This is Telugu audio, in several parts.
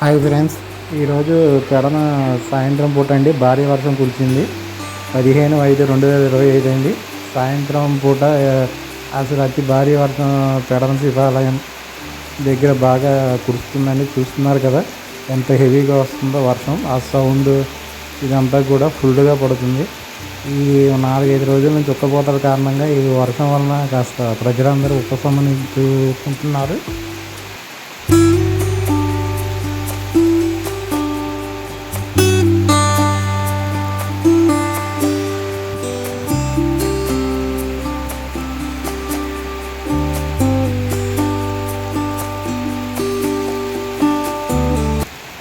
Hi friends. ఈరోజు పెడన సాయంత్రం పూట అండి. భారీ వర్షం కురిచింది పదిహేను ఐదు రెండు వేల ఇరవై ఐదు అండి. సాయంత్రం పూట అసలు అతి భారీ వర్షం పెడన శివాలయం దగ్గర బాగా కురుస్తుందండి చూస్తున్నారు కదా. ఎంత హెవీగా వస్తుందో వర్షం. ఆ సౌండ్ ఇదంతా కూడా ఫుల్గా పడుతుంది. ఈ నాలుగైదు రోజుల నుంచి ఉక్కపోతల కారణంగా ఈ వర్షం వలన కాస్త ప్రజలందరూ ఉపశమనించుకుంటున్నారు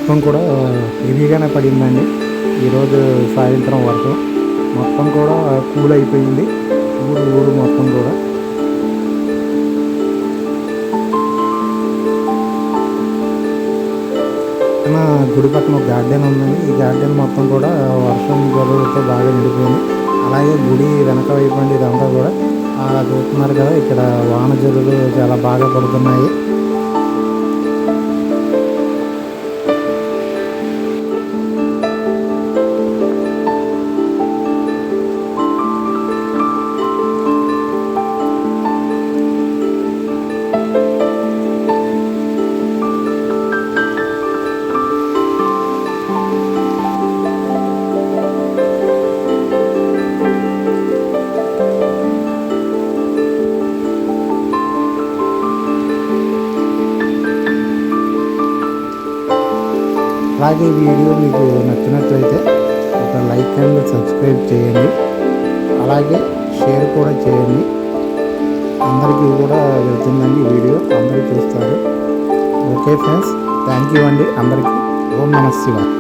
మొత్తం కూడా హెవీగానే పడిందండి. ఈరోజు సాయంత్రం వరకు మొత్తం కూడా కూల్ అయిపోయింది. ఊరు ఊరు మొత్తం కూడా. పక్కన గుడి పక్కన ఒక గార్డెన్ ఉందండి. ఈ గార్డెన్ మొత్తం కూడా వర్షం జల్లులతో బాగా నిండిపోయింది. అలాగే గుడి వెనక వైపు అండి ఇదంతా కూడా. చూస్తున్నారు కదా ఇక్కడ వాన జల్లులు చాలా బాగా పడుతున్నాయి. అలాగే ఈ వీడియో మీకు నచ్చినట్లయితే ఒక లైక్ అండ్ సబ్స్క్రైబ్ చేయండి. అలాగే షేర్ కూడా చేయండి. అందరికీ కూడా వెళ్తుందండి వీడియో. అందరూ చూస్తారు. ఓకే ఫ్రెండ్స్ థ్యాంక్ యూ అండి అందరికీ. ఓం నమ శివాయ.